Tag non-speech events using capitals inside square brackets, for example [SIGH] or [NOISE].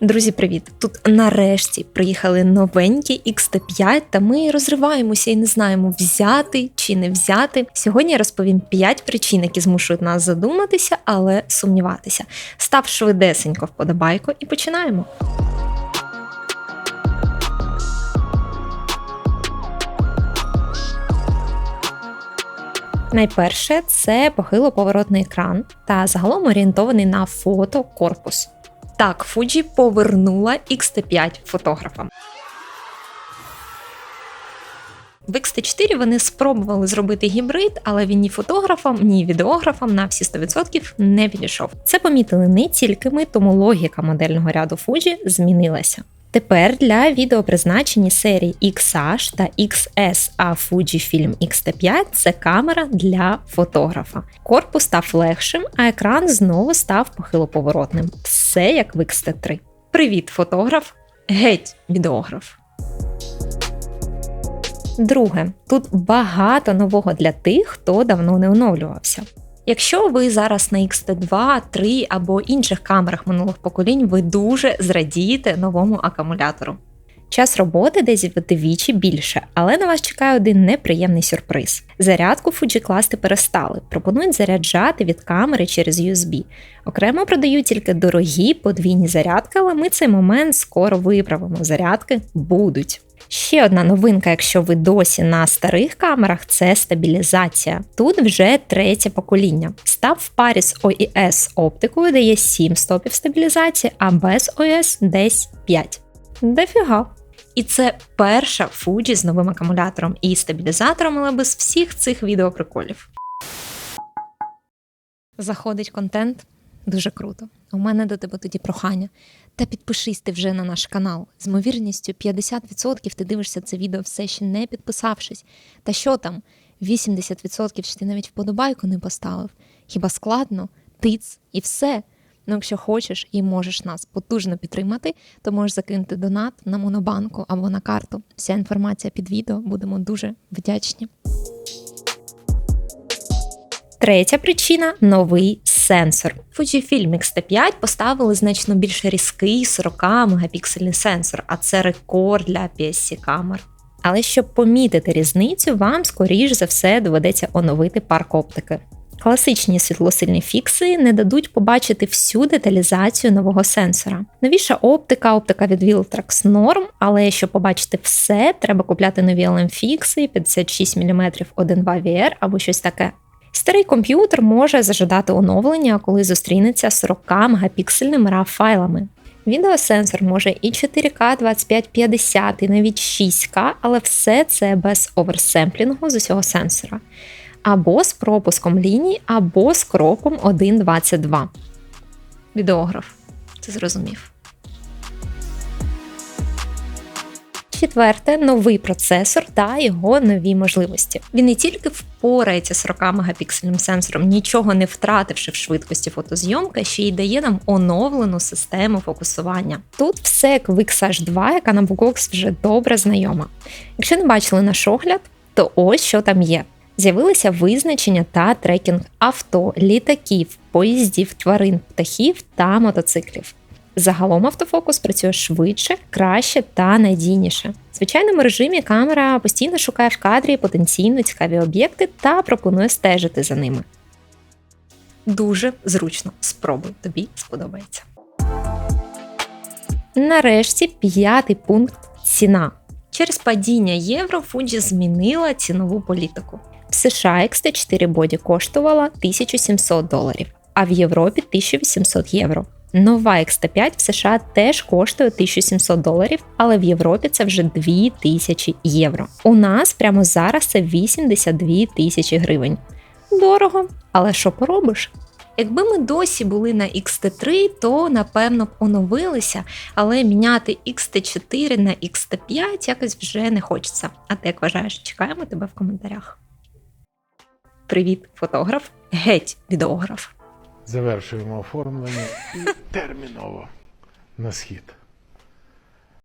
Друзі, привіт! Тут нарешті приїхали новенькі XT5, та ми розриваємося і не знаємо, взяти чи не взяти. Сьогодні я розповім 5 причин, які змушують нас задуматися, але сумніватися. Став швидесенько вподобайку і починаємо. Найперше це похило-поворотний екран та загалом орієнтований на фото корпус. Так, Fuji повернула XT5 фотографам. В XT4 вони спробували зробити гібрид, але він ні фотографам, ні відеографам на всі 100% не підійшов. Це помітили не тільки ми, тому логіка модельного ряду Fuji змінилася. Тепер для відеопризначення серії XH та XS, а Fujifilm X-T5 це камера для фотографа. Корпус став легшим, а екран знову став похилоповоротним. Все як в X-T3. Привіт, фотограф! Геть, відеограф! Друге, тут багато нового для тих, хто давно не оновлювався. Якщо ви зараз на XT2, 3 або інших камерах минулих поколінь, ви дуже зрадієте новому акумулятору. Час роботи десь вдвічі більше, але на вас чекає один неприємний сюрприз. Зарядку Fuji класти перестали, пропонують заряджати від камери через USB. Окремо продають тільки дорогі подвійні зарядки, але ми цей момент скоро виправимо. Зарядки будуть. Ще одна новинка, якщо ви досі на старих камерах, це стабілізація. Тут вже третє покоління. Став в парі з OIS оптикою, де є 7 стопів стабілізації, а без OIS десь 5. Дофіга. І це перша Fuji з новим акумулятором і стабілізатором, але без всіх цих відеоприколів. Заходить контент. Дуже круто. У мене до тебе тоді прохання. Та підпишись ти вже на наш канал. З ймовірністю 50% ти дивишся це відео все ще не підписавшись. Та що там? 80% чи ти навіть вподобайку не поставив. Хіба складно? Тиц і все. Ну, якщо хочеш і можеш нас потужно підтримати, то можеш закинути донат на монобанку або на карту. Вся інформація під відео будемо дуже вдячні. Третя причина новий сенсор. Fujifilm X-T5 поставили значно більш різкий 40 мегапіксельний сенсор, а це рекорд для PSC камер. Але щоб помітити різницю, вам скоріш за все доведеться оновити парк оптики. Класичні світлосильні фікси не дадуть побачити всю деталізацію нового сенсора. Новіша оптика, оптика від Viltrax норм, але щоб побачити все, треба купляти нові LM-фікси 56 мм 1.2 VR або щось таке. Старий комп'ютер може зажадати оновлення, коли зустрінеться 40 мегапіксельними RAW файлами. Відеосенсор може і 4К 2550, і навіть 6К, але все це без оверсемплінгу з усього сенсора. Або з пропуском ліній, або з кропом 1.22. Відеограф. Це зрозумів. Четверте новий процесор та його нові можливості. Він не тільки впорається з 40 мегапіксельним сенсором, нічого не втративши в швидкості фотозйомки, ще й дає нам оновлену систему фокусування. Тут все в XH2, яка нам в Gox вже добре знайома. Якщо не бачили наш огляд, то ось що там є. З'явилися визначення та трекінг авто, літаків, поїздів, тварин, птахів та мотоциклів. Загалом автофокус працює швидше, краще та надійніше. В звичайному режимі камера постійно шукає в кадрі потенційно цікаві об'єкти та пропонує стежити за ними. Дуже зручно. Спробуй, тобі сподобається. Нарешті п'ятий пункт ціна. Через падіння євро Fuji змінила цінову політику. США XT4 боді коштувала 1700 доларів, а в Європі 1800 євро. Нова X-T5 в США теж коштує 1700 доларів, але в Європі це вже 2000 євро. У нас прямо зараз це 82 тисячі гривень. Дорого, але що поробиш? Якби ми досі були на XT3, то напевно б оновилися, але міняти XT4 на XT5 якось вже не хочеться. А ти як вважаєш, чекаємо тебе в коментарях. Привіт, фотограф, геть відеограф. Завершуємо оформлення і [LAUGHS] терміново на схід.